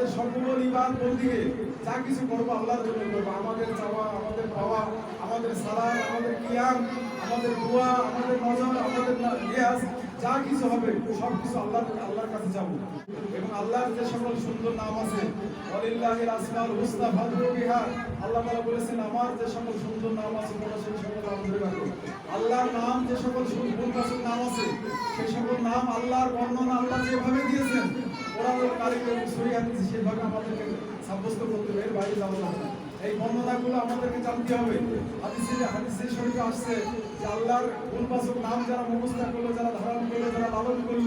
আমাদের সকল ইবাদ বন্দিকে যা কিছু করব আল্লাহর জন্য করব। আমাদের চাওয়া, আমাদের পাওয়া, আমাদের সালাম, আমাদের কিয়াম, আমাদের দোয়া, আমাদের নজর আমাদের রিয়াজ, যা কিছু হবে, সব কিছু আল্লাহ আল্লাহর কাছে যাব। এবং আল্লাহর যে সকল সুন্দর নাম আছে, ওয়ালিল্লাহিল আসমাউল হুসনা ভাদ্র বিহা, আল্লাহ তাআলা বলেছেন, আমার যে সকল সুন্দর নাম আছে, তোমরা সেই সকল নাম ধরে রাখো। আল্লাহর নাম যে সকল সুন্দর নাম আছে, সেই সকল নাম আল্লাহর বর্ণনা আল্লাহ যেভাবে দিয়েছেন কারিম এবং সহিহ হাদিস সেভাবে আমাদেরকে সাব্যস্ত করতে হবে, এর বাইরে যাওয়া না। এই বর্ণনাগুলো আমাদেরকে জানতে হবে। হাদিসে হাদিসে শরীফে আসছে যে আল্লাহর গুণবাচক নাম যারা মুখস্থা করল, যারা ধারণ করল, যারা লালন করল,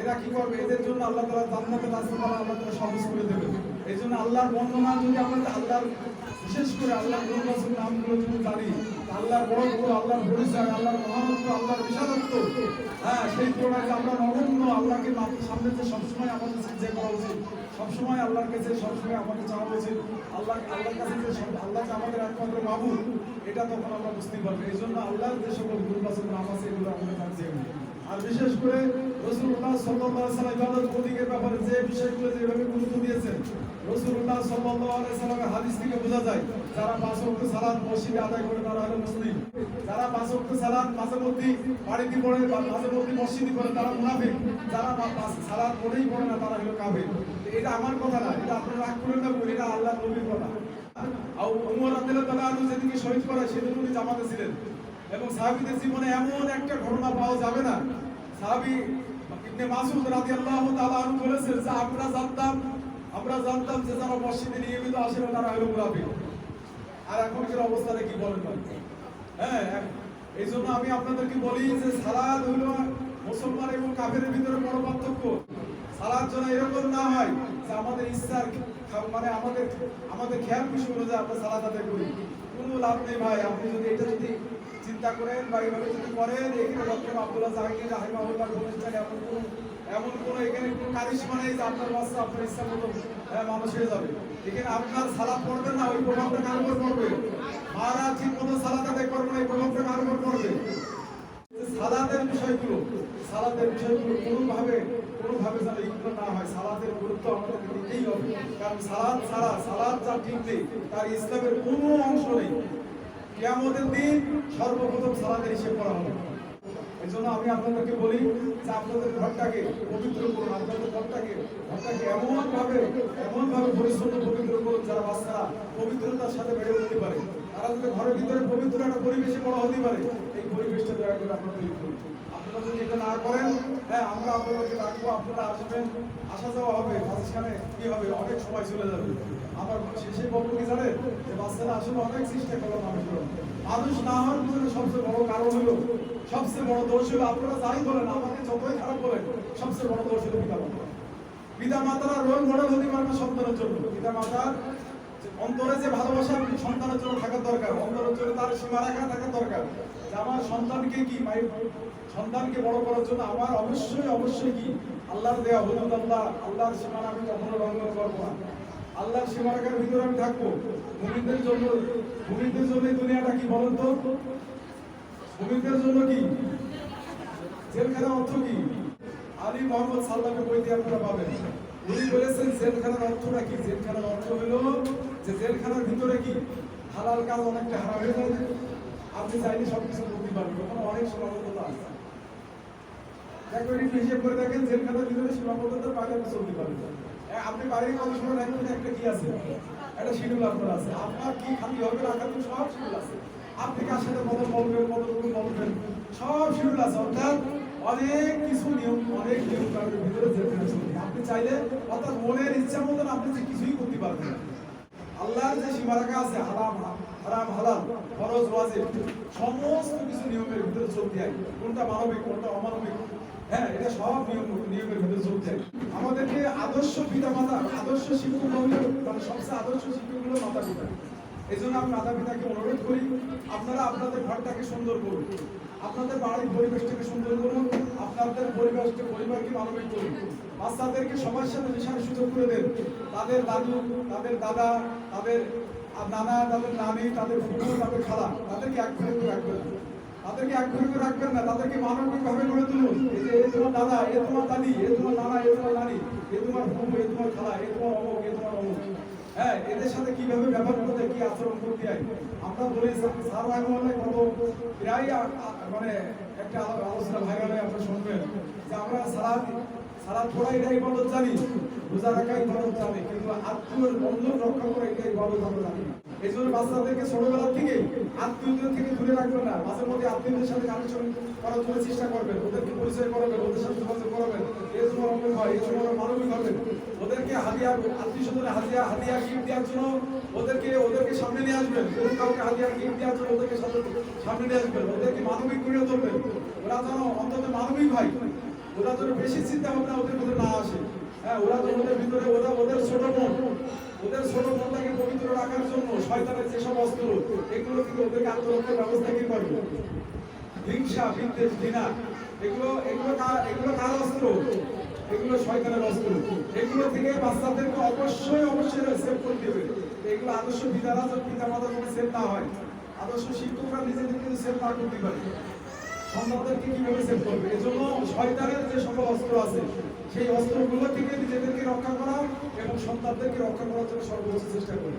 এরা কি করবে? এদের জন্য আল্লাহ তালা জান্নাতে রাস্তামালা আল্লাহ তালা সহজ করে দেবে। এই জন্য আল্লাহর বর্ণনা যদি আমরা আল্লাহর বিশেষ করে আল্লাহর গুণবাচক নামগুলো যদি জানি আল্লাহর বড় বড় আল্লাহর পরিচয়, আল্লাহর মহানত্ব আল্লাহর বিশালত্ব হ্যাঁ সেই তুলনায় আমরা নগণ্য আল্লাহকে সামনে যে সবসময় আমাদের যে করা উচিত, সবসময় আল্লাহর কাছে, সবসময় আমাদের চাওয়া উচিত, আল্লাহ আল্লাহর কাছে যে আল্লাহ যে আমাদের একমাত্র মাবুদ এটা তখন আমরা বুঝতে পারব। এই জন্য আল্লাহর যে সকল গুণবাচক নাম আছে, এগুলো আমাদের জানতে আর বিশেষ করে রসুল্লাহ সাল্লাহ সাল্লাম ইবাদত প্রতীকের ব্যাপারে যে বিষয়গুলো যেভাবে গুরুত্ব দিয়েছেন, রসুল্লাহ সাল্লাহ সাল্লামের হাদিস থেকে বোঝা যায়, যারা পাঁচ ওয়াক্ত সালাত মসজিদে আদায় করে তারা হলো মুসলিম। যারা পাঁচ সালাত মাঝে মধ্যে বাড়িতে পড়ে বা মাঝে মধ্যে মসজিদে পড়ে তারা মুনাফিক, যারা সালাত পড়েই পড়ে না তারা হলো কাফির। এটা আমার কথা না, এটা আপনারা রাগ করেন না, এটা আল্লাহ নবীর কথা। আর উমর যেদিকে শহীদ করা সেদিন উনি জামাতে ছিলেন। এবং সাহাবীদের জীবনে এমন একটা ঘটনা পাওয়া যাবে না। সাহাবী ইবনে মাসউদ রাদিয়াল্লাহু তাআলা আনহু বলেছেন যে, আমরা জানতাম আমরা জানতাম যে যারা মসজিদে নিয়মিত আসে তারা হলো মুনাফিক। আর এখনকার অবস্থাটা কি বলেন হ্যাঁ এই জন্য আমি আপনাদেরকে বলি যে, সালাদ হলো মুসলমান এবং কাফেরের ভিতরে বড় পার্থক্য। সালাদ যেন এরকম না হয় যে আমাদের ইচ্ছার মানে আমাদের আমাদের খেয়াল খুশি অনুযায়ী আমরা সালাদ আদায় করি। কোনো লাভ নেই ভাই, আপনি যদি এটা যদি চিন্তা করেন বা এইভাবে যদি করেন, এখানে ডক্টর আব্দুল্লাহ জাহাঙ্গীর, রাহিমাহুল্লাহ প্রতিষ্ঠান এমন কোনো এমন কোনো এখানে কোনো কারিশমা নেই যে আপনার বাচ্চা, আপনার ইচ্ছা মতো মানুষ হয়ে যাবে। এখানে আপনার সালাদ পড়বেন না, ওই প্রভাবটা কার উপর পড়বে? মারা ঠিক মতো সালাদ আদায় করবে না, এই প্রভাবটা কার উপর পড়বে? সালাদের বিষয়গুলো সালাদের বিষয়গুলো কোনোভাবে কোনোভাবে যেন ইগনোর না হয়। সালাদের গুরুত্ব আমাদেরকে দিতেই হবে। কারণ সালাদ ছাড়া সালাদ যা ঠিক নেই, তার ইসলামের কোনো অংশ নেই। কিয়ামতের দিন সর্বপ্রথম সালাদের হিসেব করা হবে। এই জন্য আমি আপনাদেরকে বলি যে আপনাদের ঘরটাকে পবিত্র করুন, আপনাদের ঘরটাকে ঘরটাকে এমনভাবে এমনভাবে এমন ভাবে পরিচ্ছন্ন পবিত্র করুন যারা বাচ্চারা পবিত্রতার সাথে বেড়ে উঠতে পারে। তারা যদি ঘরের ভিতরে পবিত্র একটা পরিবেশে বড় হতে পারে, এই পরিবেশটা দয়া করে আপনারা তৈরি করুন। যদি এটা না করেন হ্যাঁ আমরা আপনাদেরকে ডাকবো, আপনারা আসবেন, আসা যাওয়া হবে, মাঝখানে কি হবে, অনেক সময় চলে যাবে। আমার শেষে বলব কি জানেন, যে বাচ্চারা আসলে অনেক চেষ্টা করল মানুষগুলো মানুষ না হওয়ার পিছনে সবচেয়ে বড় কারণ হলো, সবচেয়ে বড় দোষ হলো, আপনারা যাই বলেন, আমাকে যতই খারাপ বলেন, সবচেয়ে বড় দোষ হলো পিতা মাতা পিতা মাতারা রোল মডেল হতে পারে না সন্তানের জন্য। পিতা মাতার অন্তরে যে ভালোবাসা সন্তানের জন্য থাকার দরকার, অন্তরের জন্য তার সীমা থাকার দরকার। যে আমার সন্তানকে কি মাই সন্তানকে বড় করার জন্য আমার অবশ্যই অবশ্যই কি, আল্লাহর দেয়া হলুদ আল্লাহ, আল্লাহর সীমানা আমি কখনো লঙ্ঘন করব না। আল্লাহর সীমারেখার ভিতরে আমি থাকব। মুমিনদের জন্য মুমিনদের জন্য দুনিয়াটা কি বলেন তো? মুমিনদের জন্য কি? জেলখানার অর্থ কি? আলী মোহাম্মদ সাল্লামের বইতে আপনারা পাবেন। উনি বলেছেন, জেলখানার অর্থটা কি জেলখানার অর্থ হলো যে জেলখানার ভিতরে কি হালাল কাজ অনেকটা হারাম হয়ে আপনি চাইলে পারবেন ওখানে অনেক সীমাবদ্ধতা আছে। একবার করে দেখেন ভিতরে সীমাবদ্ধতার বাইরে আপনি বাইরে একটা কি আছে? একটা শিডিউল আপনার আছে। আপনার কি খালি হবে সব শিডিউল আছে। আপনি কত সব শিডিউল আছে অর্থাৎ অনেক কিছু নিয়ম, অনেক নিয়ম কানুনের ভিতরে আপনি চাইলে, অর্থাৎ মনের ইচ্ছা মতন আপনি যে কিছুই করতে পারবেন আল্লাহর যে সীমারেখা আছে, হারাম হারাম, হালাল, ফরজ, ওয়াজিব, সমস্ত কিছু নিয়মের ভিতরে চলতে হয় কোনটা মানবিক, কোনটা অমানবিক? হ্যাঁ এটা সব নিয়ম, নিয়মের ভিতরে চলতে হয় আমাদেরকে আদর্শ পিতা মাতা, আদর্শ শিক্ষক মানে সবচেয়ে আদর্শ শিক্ষক হলো মাতা পিতা। এই জন্য আমি মাতা পিতাকে অনুরোধ করি, আপনারা আপনাদের ঘরটাকে সুন্দর করুন। আপনাদের বাড়ির পরিবেশটাকে সুন্দর করুন, আপনাদের পরিবেশকে পরিবারকে মানবিক করুন বাচ্চাদেরকে সবার সাথে মেশার সুযোগ করে দেন। তাদের দাদু, তাদের দাদা, তাদের নানা, তাদের নানি, তাদের ফুফু, তাদের খালা, তাদেরকে এক ঘরে করে রাখবেন। তাদেরকে এক ঘরে করে রাখবেন না, তাদেরকে মানবিক ভাবে গড়ে তুলুন। এই যে এ তোমার দাদা এ তোমার দাদি এ তোমার নানা এ তোমার নানি এ তোমার ফুফু এ তোমার খালা এ তোমার অমুক এ তোমার অমুক। হ্যাঁ এদের সাথে কীভাবে ব্যবহার করতে, কি আচরণ করতে হয়? আমরা বলি স্যার- স্যার কত মানে একটা আলো- আলোচনা ভাইরালে শুনবেন যে আমরা সারা সারা পড়া এটা ইবাদত জানি, রোজা রাখা ইবাদত জানি, কিন্তু আত্মীয় বন্ধন রক্ষা করা এটা ইবাদত আমরা জানি। এই জন্য বাচ্চাদেরকে ছোটবেলা থেকে আত্মীয়দের থেকে দূরে রাখবেন না। মাঝে মধ্যে আত্মীয়দের সাথে কানেকশন করার জন্য চেষ্টা করবেন। ওদেরকে পরিচয় করাবেন, ওদের সাথে যোগাযোগ করাবেন। এই সময় হয় এই সময় মানবিক হবে। ওদেরকে হাদিয়া আত্মীয় স্বজনের হাদিয়া হাদিয়া গিফট দেওয়ার জন্য ওদেরকে ওদেরকে সামনে নিয়ে আসবেন। কোনো কাউকে হাদিয়া গিফট দেওয়ার জন্য ওদেরকে সামনে নিয়ে আসবেন। ওদেরকে মানবিক করে ধরবেন ওরা যেন অন্তত মানবিক হয়। ওরা যেন বেশি চিন্তা ভাবনা ওদের মধ্যে না আসে। হ্যাঁ ওরা তো ওদের ভিতরে, ওরা ওদের ছোট মন ওদের ছোট মনটাকে পবিত্র রাখার জন্য শয়তানের যেসব অস্ত্র, এগুলো থেকে ওদেরকে আত্মরক্ষার ব্যবস্থা কি করবে হিংসা, বিদ্বেষ, ঘৃণা, এগুলো এগুলো কার এগুলো কার অস্ত্র? এগুলো শয়তানের অস্ত্র। এগুলো থেকে বাচ্চাদেরকে অবশ্যই অবশ্যই সেভ করতে হবে এগুলো আদর্শ বিদ্যারা পিতা মাতা যদি সেভ না হয়, আদর্শ শিক্ষকরা নিজেদের কিন্তু সেভ না করতে পারে, সন্তানদেরকে কীভাবে সেভ করবে? এজন্য শয়তানের যে সকল অস্ত্র আছে সেই অস্ত্রগুলো থেকে নিজেদেরকে রক্ষা করা এবং সন্তানদেরকে রক্ষা করার জন্য সর্বোচ্চ চেষ্টা করে।